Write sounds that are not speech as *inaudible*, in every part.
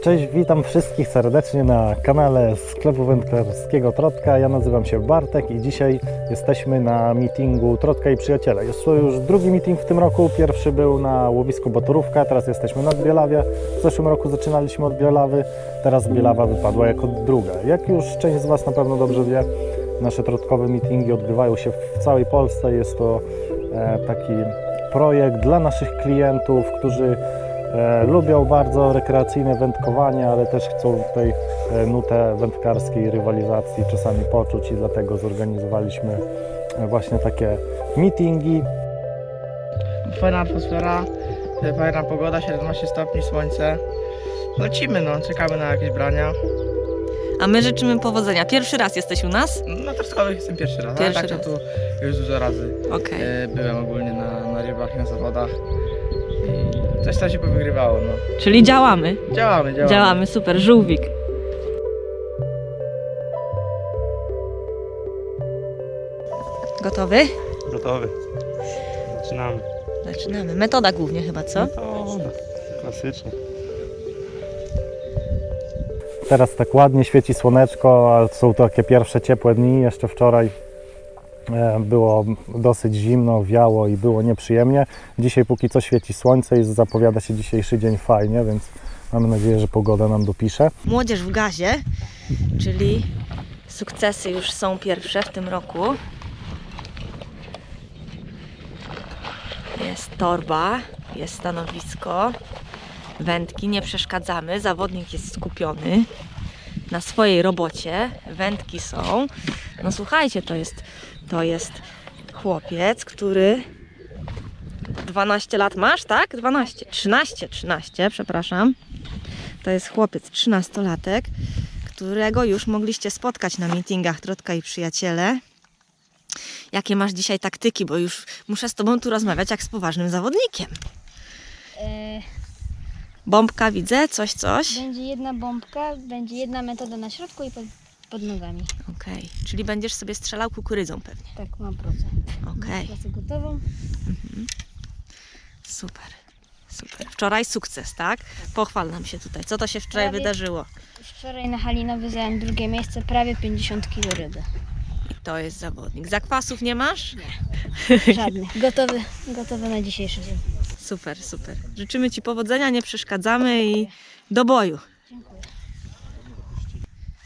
Cześć, witam wszystkich serdecznie na kanale sklepu wędkarskiego Trotka. Ja nazywam się Bartek i dzisiaj jesteśmy na meetingu Trotka i Przyjaciele. Jest to już drugi meeting w tym roku. Pierwszy był na łowisku Baturówka, teraz jesteśmy na Bielawie. W zeszłym roku zaczynaliśmy od Bielawy, teraz Bielawa wypadła jako druga. Jak już część z Was na pewno dobrze wie, nasze trotkowe meetingi odbywają się w całej Polsce. Jest to e, taki projekt dla naszych klientów, którzy lubią bardzo rekreacyjne wędkowanie, ale też chcą tutaj e, nutę wędkarskiej rywalizacji czasami poczuć i dlatego zorganizowaliśmy e, właśnie takie meetingi. Fajna atmosfera, e, fajna pogoda, 17 stopni, słońce. Lecimy no, czekamy na jakieś brania. A my życzymy powodzenia. Pierwszy raz jesteś u nas? Na Trzaskowych jestem pierwszy raz, Pierwszy ale tak raz. to tu już dużo razy e, byłem ogólnie na, na rybach, na zawodach. Coś tam się powygrywało, no. Czyli działamy. Działamy, działamy. Działamy, super. Żółwik. Gotowy? Gotowy. Zaczynamy. Zaczynamy. Metoda głównie chyba, co? To klasycznie. Teraz tak ładnie świeci słoneczko, a są to takie pierwsze ciepłe dni. Jeszcze wczoraj było dosyć zimno, wiało i było nieprzyjemnie. Dzisiaj póki co świeci słońce i zapowiada się dzisiejszy dzień fajnie, więc mamy nadzieję, że pogoda nam dopisze. Młodzież w gazie, czyli sukcesy już są pierwsze w tym roku. Jest torba, jest stanowisko, wędki, nie przeszkadzamy, zawodnik jest skupiony na swojej robocie, wędki są. No słuchajcie, to jest, to jest chłopiec, który 12 lat masz, tak? 12, 13, 13, przepraszam. To jest chłopiec, 13-latek, którego już mogliście spotkać na meetingach Trotka i Przyjaciele. Jakie masz dzisiaj taktyki, bo już muszę z Tobą tu rozmawiać jak z poważnym zawodnikiem. E, Bombka widzę, coś, coś. będzie jedna bombka, będzie jedna metoda na środku i pod, pod nogami. Okej, czyli będziesz sobie strzelał kukurydzą pewnie. Tak, mam pracę. Okej, Pracę gotową. super, super. Wczoraj sukces, tak? Pochwal nam się tutaj. Co to się wczoraj Prawie- wydarzyło? Wczoraj na Halinowy zająłem drugie miejsce, prawie 50 kg ryby. I to jest zawodnik. Zakwasów nie masz? *laughs* Żadnych. Gotowy, gotowy na dzisiejszy dzień. Super, super. Życzymy Ci powodzenia, nie przeszkadzamy i do boju.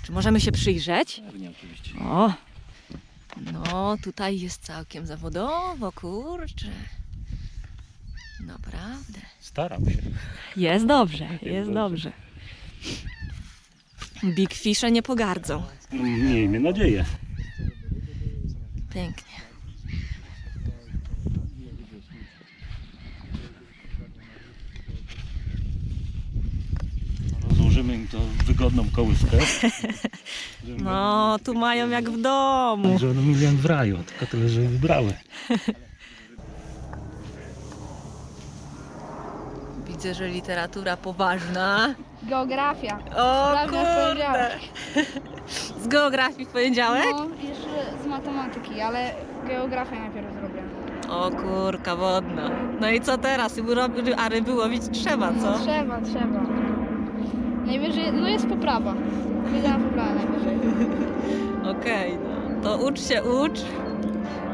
Czy możemy się przyjrzeć? O, no tutaj jest całkiem zawodowo, kurczę. Naprawdę. Staram się. Jest dobrze, jest dobrze. Big Fishe nie pogardzą. Miejmy nadzieję. Pięknie. Rozłożymy im to wygodną kołyskę. No, tu mają jak w domu. że one milion w raju, tylko tyle, że wybrały. *laughs* Widzę, że literatura poważna. Geografia. O kurde. *laughs* Z geografii w poniedziałek? No, jeszcze z matematyki, ale geografię najpierw zrobię. O kurka wodna. No i co teraz? A ryby łowić trzeba, co? Trzeba, trzeba. Najwyżej, no jest poprawa. Wiedziałam poprawa najwyżej. *laughs* Okej, no. To ucz się, ucz.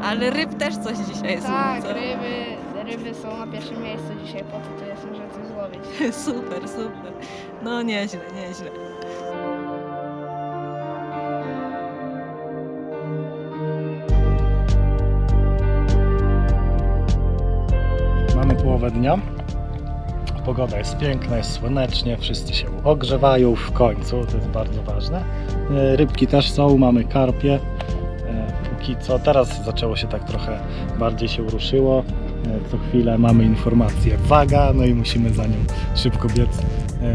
Ale ryb też coś dzisiaj jest, Tak, ryby, ryby są na pierwszym miejscu dzisiaj, po co tu jestem, żeby coś złowić. *laughs* Super, super. No nieźle, nieźle. Mamy połowę dnia. Pogoda jest piękna, jest słonecznie, wszyscy się ogrzewają w końcu, to jest bardzo ważne. E, Rybki też są, mamy karpie. E, Póki co, teraz zaczęło się tak trochę bardziej się ruszyło. E, Co chwilę mamy informację waga, no i musimy za nią szybko biec,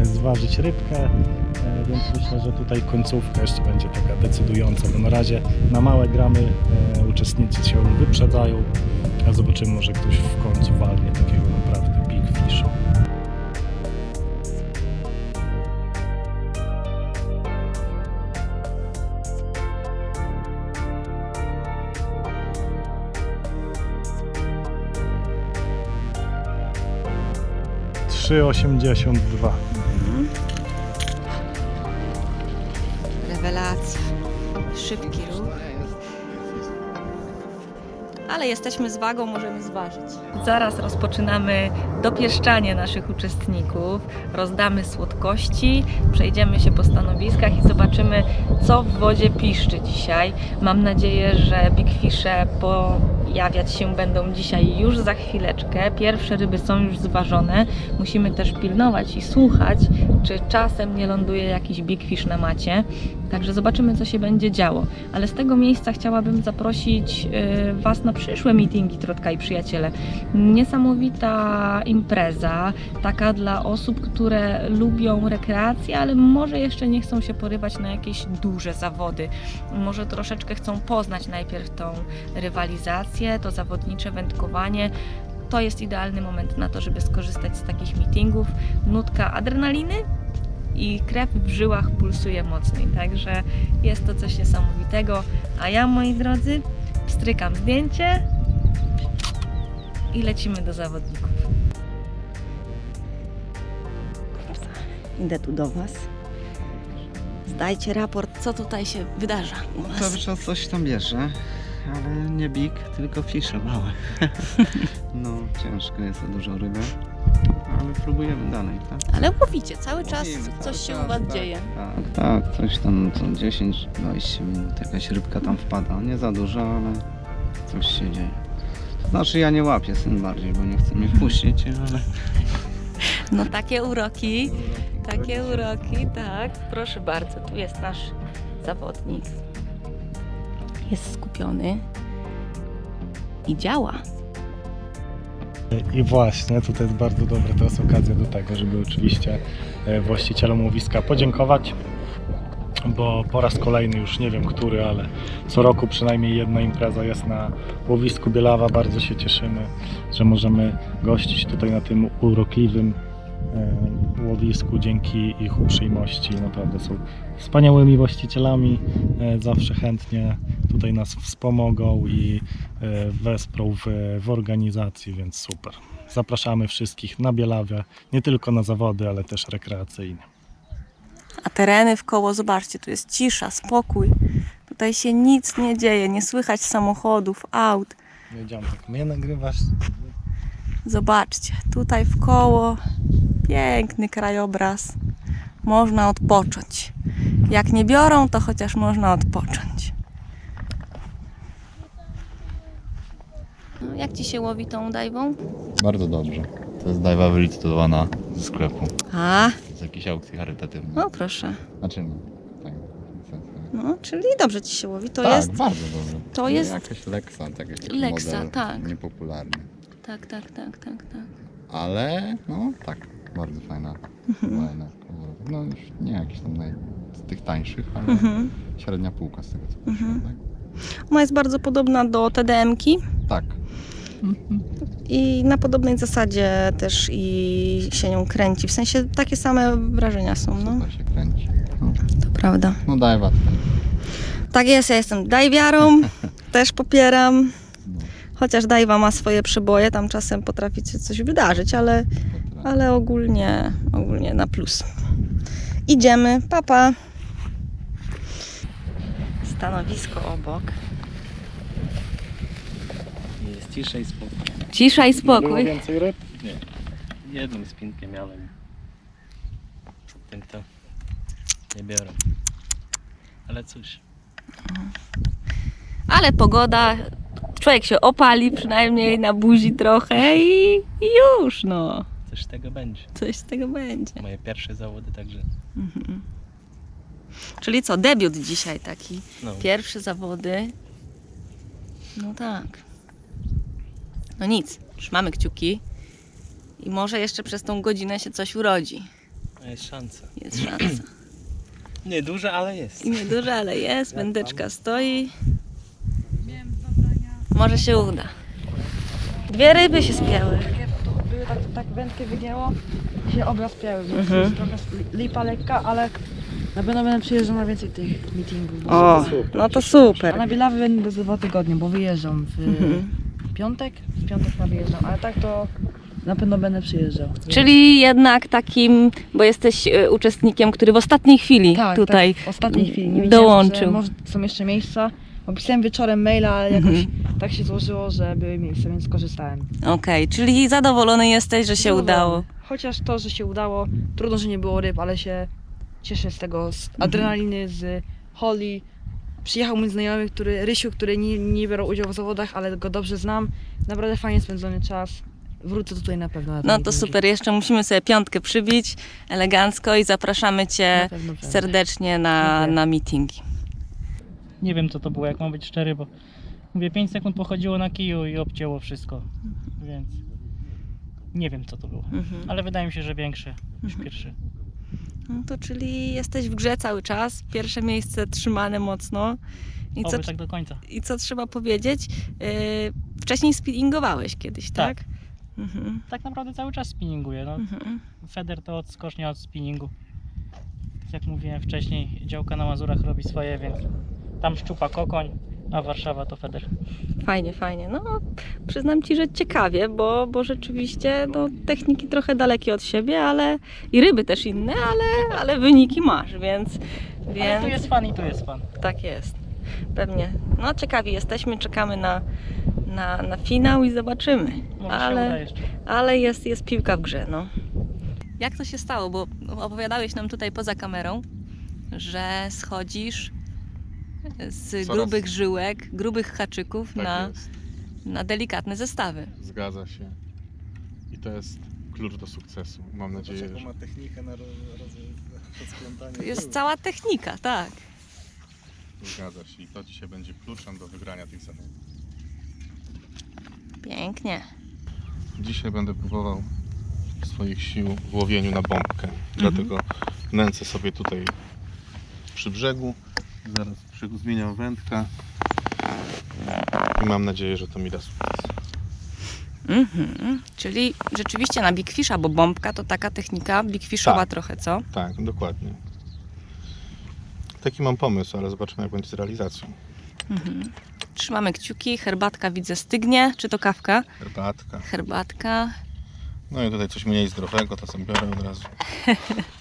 zważyć rybkę. Więc myślę, że tutaj końcówka jeszcze będzie taka decydująca, bo na razie na małe gramy uczestnicy się wyprzedzają, a zobaczymy, może ktoś w końcu walnie takiego naprawdę 3,82. Mhm. Rewelacja. Szybki ruch. Ale jesteśmy z wagą, możemy zważyć. Zaraz rozpoczynamy dopieszczanie naszych uczestników. Rozdamy słodkości, przejdziemy się po stanowiskach i zobaczymy, co w wodzie piszczy dzisiaj. Mam nadzieję, że bigfisze po pojawiać się będą dzisiaj już za chwileczkę. Pierwsze ryby są już zważone. Musimy też pilnować i słuchać, czy czasem nie ląduje jakiś Big Fish na macie. Także zobaczymy, co się będzie działo. Ale z tego miejsca chciałabym zaprosić y, Was na przyszłe meetingi Trotka i Przyjaciele. Niesamowita impreza, taka dla osób, które lubią rekreację, ale może jeszcze nie chcą się porywać na jakieś duże zawody. Może troszeczkę chcą poznać najpierw tą rywalizację, to zawodnicze wędkowanie. To jest idealny moment na to, żeby skorzystać z takich meetingów. Nutka adrenaliny i krew w żyłach pulsuje mocniej, także jest to coś niesamowitego. A ja, moi drodzy, strykam zdjęcie i lecimy do zawodników. Idę tu do Was. Zdajcie raport, co tutaj się wydarza u Was. Cały czas coś tam bierze, ale nie big, tylko fisze małe. *laughs* no, ciężko jest za dużo ryby, ale próbujemy dalej, tak? Ale łowicie, cały czas Łowimy cały coś się czas, u Was tak, dzieje. Tak, tak, coś tam co 10-20 minut jakaś rybka tam wpada. Nie za dużo, ale coś się dzieje. To znaczy ja nie łapię, syn bardziej, bo nie chce mnie *laughs* wpuścić, ale... No takie uroki, takie uroki, tak. Proszę bardzo, tu jest nasz zawodnik. Jest skupiony i działa. I właśnie, tutaj jest bardzo dobra teraz okazja do tego, żeby oczywiście e, właścicielom łowiska podziękować, bo po raz kolejny, już nie wiem który, ale co roku przynajmniej jedna impreza jest na łowisku Bielawa. Bardzo się cieszymy, że możemy gościć tutaj na tym urokliwym e, łowisku dzięki ich uprzejmości. Naprawdę są wspaniałymi właścicielami, e, zawsze chętnie tutaj nas wspomogą i e, wesprą w, w organizacji, więc super. Zapraszamy wszystkich na Bielawę, nie tylko na zawody, ale też rekreacyjne. A tereny w koło, zobaczcie, tu jest cisza, spokój. Tutaj się nic nie dzieje, nie słychać samochodów, aut. Wiedziałem, tak mnie nagrywasz. Zobaczcie, tutaj w koło piękny krajobraz. Można odpocząć. Jak nie biorą, to chociaż można odpocząć. No, jak ci się łowi tą dajwą? Bardzo dobrze. To jest dajwa wylicytowana ze sklepu. A, Z jakiejś aukcji charytatywnej. no proszę. Znaczy no, tak. No, czyli dobrze ci się łowi. To tak, jest. bardzo dobrze. to jest- Jakaś Lexa, tak jakiś taki Lexa, model tak. Niepopularny. Tak, tak, tak, tak, tak. Ale no tak, bardzo fajna. Mhm. fajna. No już nie jakiś tam naj... z tych tańszych, ale Mhm. średnia półka z tego co patrzyłem, tak? Ona jest bardzo podobna do TDM-ki Tak. i na podobnej zasadzie też i się nią kręci. W sensie takie same wrażenia są, no. Super się kręci. No, To prawda. no dajwa tutaj. Tak jest, ja jestem dajwiarą, *laughs* też popieram. No, Chociaż dajwa ma swoje przeboje, tam czasem potrafi się coś wydarzyć, ale. Ale ogólnie, ogólnie na plus. Idziemy, papa. Stanowisko obok. Jest cisza i spokój. Cisza i Było spokój. więcej ryb? Jedną spinkę miałem. Ten to nie biorę. Ale cóż, Ale pogoda, człowiek się opali przynajmniej na buzi trochę i, i już, no. Coś z tego będzie. Coś z tego będzie. Moje pierwsze zawody, także Mhm. Czyli co, debiut dzisiaj taki. no. Pierwsze zawody. No tak. No nic, trzymamy kciuki. I może jeszcze przez tą godzinę się coś urodzi. Jest szansa. Jest szansa. *clears throat* Nie duża, ale jest. I nieduże, ale jest. *laughs* Wędeczka stoi. Może się uda. Dwie ryby się spięły. Tak, wędkę wygięło i się obraz piały, więc Mhm. jest trochę lipa lekka, ale na pewno będę przyjeżdżał na więcej tych meetingów. O, no to A super. na Bielawy będę za dwa tygodnie, bo wyjeżdżam w Mhm. piątek, w piątek na wyjeżdżam, ale tak to Na pewno będę przyjeżdżał. Czyli jednak takim, bo jesteś e, uczestnikiem, który w ostatniej chwili tak, tutaj tak, w ostatniej chwili. Nie dołączył. że może są jeszcze miejsca. Opisałem wieczorem maila, ale jakoś Mhm. tak się złożyło, że były miejsca, więc skorzystałem. Okej, czyli zadowolony jesteś, że się Zadowolony. udało. Chociaż to, że się udało, trudno, że nie było ryb, ale się cieszę z tego, z Mhm. adrenaliny, z Holly. Przyjechał mój znajomy, który, Rysiu, który nie, nie biorą udziału w zawodach, ale go dobrze znam. Naprawdę fajnie spędzony czas. Wrócę tutaj na pewno. Na No to super, jeszcze musimy sobie piątkę przybić elegancko i zapraszamy Na Cię pewno będę. serdecznie na, Dziękuję. na meetingi. Nie wiem co to było, jak mam być szczery, bo mówię 5 sekund pochodziło na kiju i obcięło wszystko. Więc nie wiem co to było. Mhm. Ale wydaje mi się, że większe niż pierwszy. No to czyli jesteś w grze cały czas, pierwsze miejsce trzymane mocno. I co, tak do końca. i co trzeba powiedzieć? Yy, wcześniej speedingowałeś kiedyś, tak? Tak. Mhm. Tak naprawdę cały czas spinninguję. No, Mhm. Feder to odskocznia od spinningu. Tak jak mówiłem wcześniej, działka na Mazurach robi swoje, więc tam szczupa kokoń, a Warszawa to Feder. Fajnie, fajnie. No, przyznam Ci, że ciekawie, bo, bo rzeczywiście no, techniki trochę dalekie od siebie, ale i ryby też inne, ale, ale wyniki masz, więc, Ale więc tu jest fan i tu jest fan. tak jest. Pewnie. No, ciekawi jesteśmy, czekamy na, na, na finał i zobaczymy. Może Ale-. Ale jest, jest piłka w grze, no. Jak to się stało? Bo opowiadałeś nam tutaj poza kamerą, że schodzisz z Coraz- grubych żyłek, grubych haczyków Tak na, jest. na delikatne zestawy. Zgadza się. I to jest klucz do sukcesu. Mam nadzieję, że... ma technikę na rozplątanie? To jest cała technika, tak. Zgadza się. I to dzisiaj będzie kluczem do wygrania tych zawodów. Pięknie. Dzisiaj będę próbował swoich sił w łowieniu na bombkę. Dlatego nęcę sobie tutaj przy brzegu. Zaraz przy- zmieniam wędkę. I mam nadzieję, że to mi da sukces. Mhm. Czyli rzeczywiście na Big Fisha, bo bombka to taka technika Big Fishowa Tak. trochę, co? Tak, dokładnie. Taki mam pomysł, ale zobaczymy jak będzie z realizacją. Mhm. Trzymamy kciuki, herbatka widzę stygnie, czy to kawka? Herbatka. Herbatka. No i tutaj coś mniej zdrowego, to sobie biorę od razu. *laughs*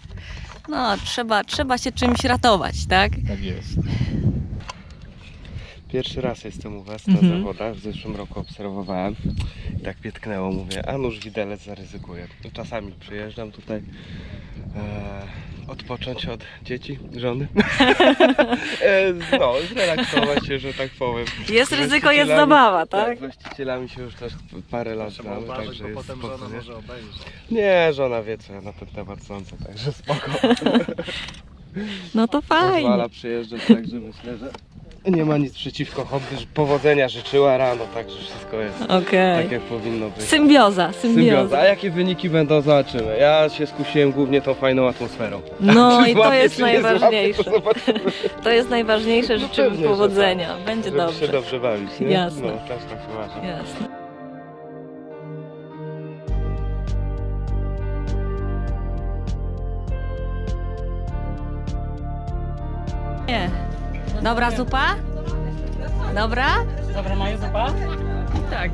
No, trzeba, trzeba się czymś ratować, tak? Tak jest. Pierwszy raz jestem u Was na Mhm. zawodach, w zeszłym roku obserwowałem i tak mnie tknęło, mówię, a nuż widelec zaryzykuję. Czasami przyjeżdżam tutaj e, odpocząć od dzieci, żony, e, no, zrelaksować się, że tak powiem. Jest ryzyko, jest zabawa, Tak, tak? z właścicielami się już też parę lat znamy, także jest spoko, nie? obejrzeć. Nie, żona wie co ja na ten temat sądzę, także spoko. *laughs* No to fajnie. Pozwala przyjeżdżać, także myślę, że nie ma nic przeciwko hobby, że powodzenia życzyła rano, także wszystko jest Okej. tak jak powinno być. Symbioza, symbioza. Symbioza. A jakie wyniki będą, zobaczymy. Ja się skusiłem głównie tą fajną atmosferą. No Czy *laughs* i to jest najważniejsze. to zobaczymy. To jest najważniejsze, No życzymy pewnie, że powodzenia. Będzie Żeby się dobrze. dobrze bawić, nie? Jasne. No, też tak uważam. Jasne. Dobra zupa? Dobra? Dobra, mają zupa? Tak.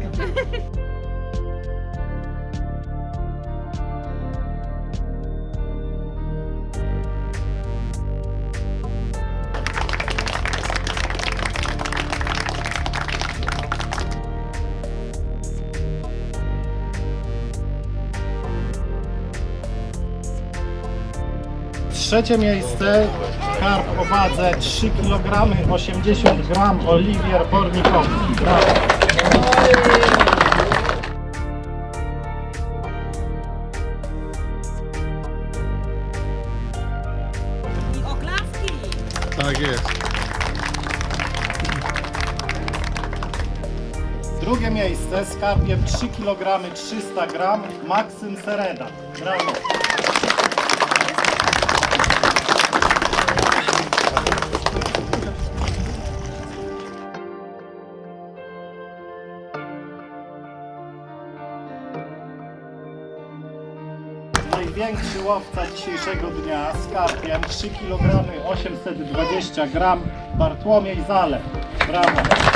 Trzecie miejsce, karp o wadze 3 kg 80 g, Oliwier Bornikowski. Brawo. I oklaski. Tak jest. Drugie miejsce z karpiem 3 kg 300 g, Maksym Sereda. Brawo. Największy łowca dzisiejszego dnia z karpiem 3 kg 820 g, Bartłomiej Zale. Brawo.